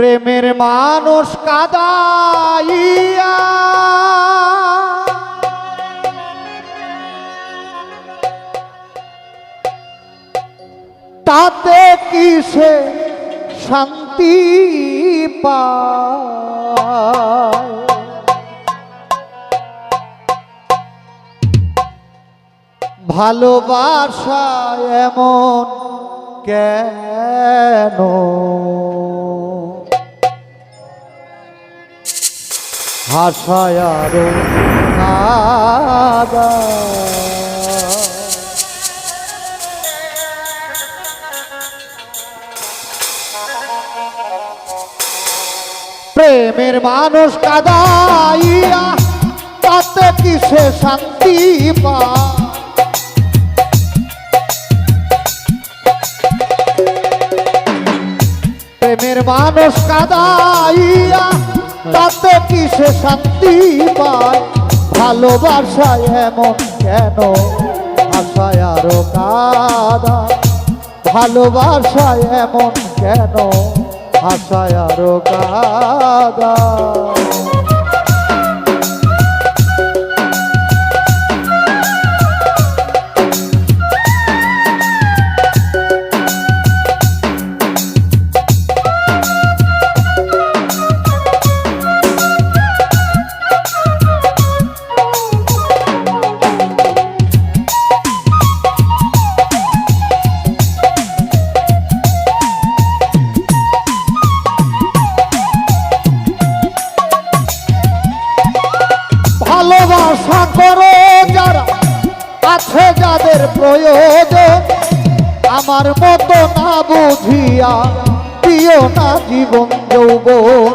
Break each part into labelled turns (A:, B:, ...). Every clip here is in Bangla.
A: প্রেমের মানুষ কাদাইয়া। তাতে কিসে শান্তি পায়? ভালোবাসা এমন কেন? কাদা প্রেমের মানুষ কাদাইয়া তাতে কিসে শান্তি পায়? প্রেমের মানুষ কাদাইয়া তাতে কি সে শান্তি পায়? ভালোবাসায় এমন কেন? আশায় আরও কাদা। ভালোবাসায় এমন কেন? আশায় আরও কাদা। যাদের প্রয়োজন। আমার মতো না বুঝিয়া দিও না জীবন যৌবন।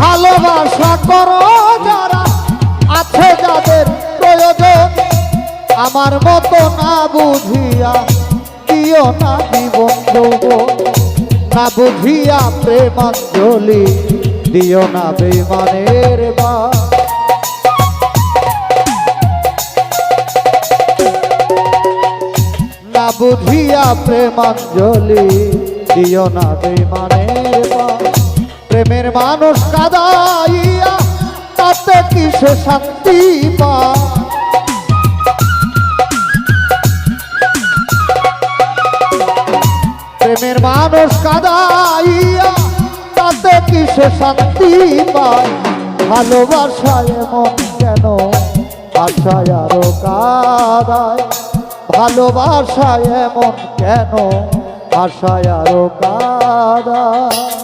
A: ভালোবাসা করো যারা আছে যাদের প্রয়োজন। আমার মতো না বুঝিয়া দিও না না বুঝিয়া প্রেমাঞ্জলি দিও না বেমানের বা না বুঝিয়া প্রেমাঞ্জলি দিও না বেমানের বা প্রেমের মানুষ কাদাইয়া, তাতে কিসে শান্তি পা কিসে শান্তি পায়। ভালোবাসায় এমন কেন আশায় আরও কাদায়। ভালোবাসায় এমন কেন আশায় আরও কাদায়।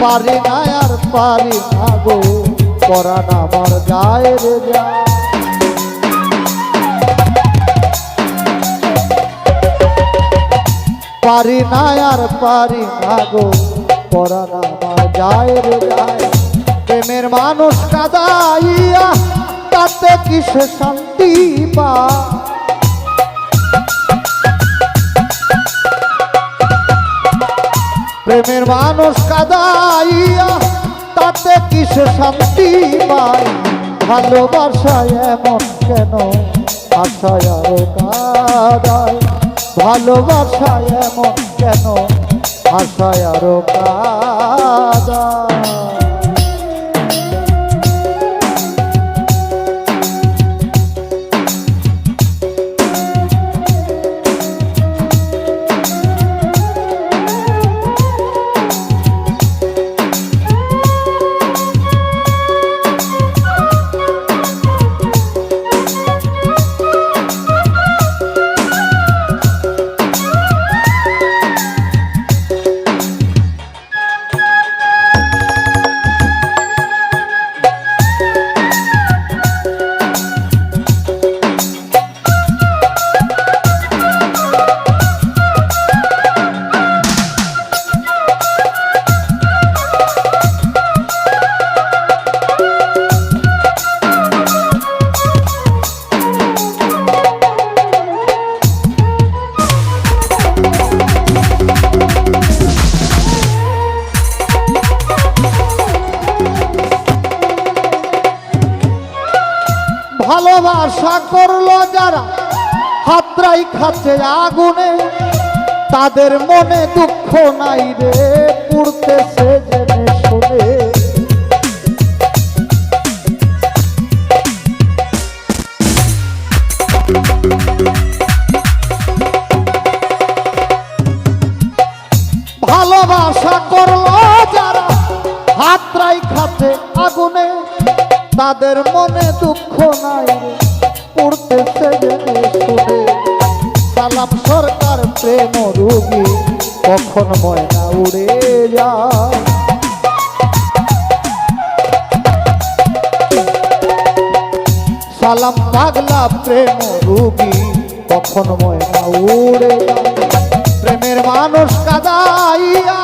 A: পারি না আর পারি না গো পরাণ আমার গায়ের যা। পারি না আর পারি না গো পরাণ আমার যায় রে যায় প্রেমের মানুষ কাদাইয়া তাতে কিসে শান্তি পা প্রেমের মানুষ কাদাইয়া, তাতে কিসে শান্তি পায়? ভালোবাসায় এমন কেন? আশায় কাদায়। ভালোবাসায় এমন কেন? আশায় আরও কাদায়। ভালোবাসা করল যারা হাতরাই খাচ্ছে আগুনে তাদের মনে দুঃখ নাই রে পুড়তেছে জেনে ভালোবাসা করল যারা হাতরাই খাচ্ছে আগুনে তাদের মনে দুঃখ নাই রে, জেনে শুনে সালাম সরকার প্রেম রুগী কখন ময়না উড়ে যায়? সালাম পাগলা প্রেম রুগী কখন ময়না উড়ে প্রেমের মানুষ কাদাইয়া,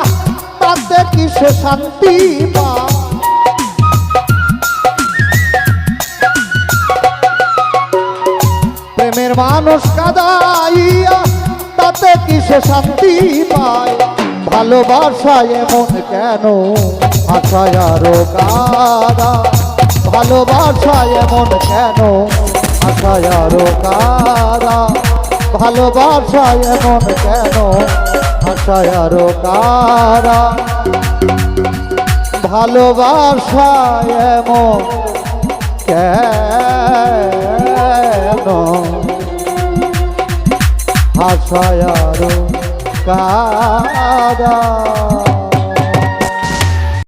A: তাতে কিসে শান্তি পায়? মানুষ কাদাইয়া, তাতে কিসে শান্তি পায়? ভালোবাসায় এমন কেন? আশায় আরও কাদা। ভালোবাসায় এমন কেন? আশায় আরও কাদা। ভালোবাসায় এমন কেন? আশায় আরও কাদা। ভালোবাসায় এমন কেন? হাসায়ার কাদা।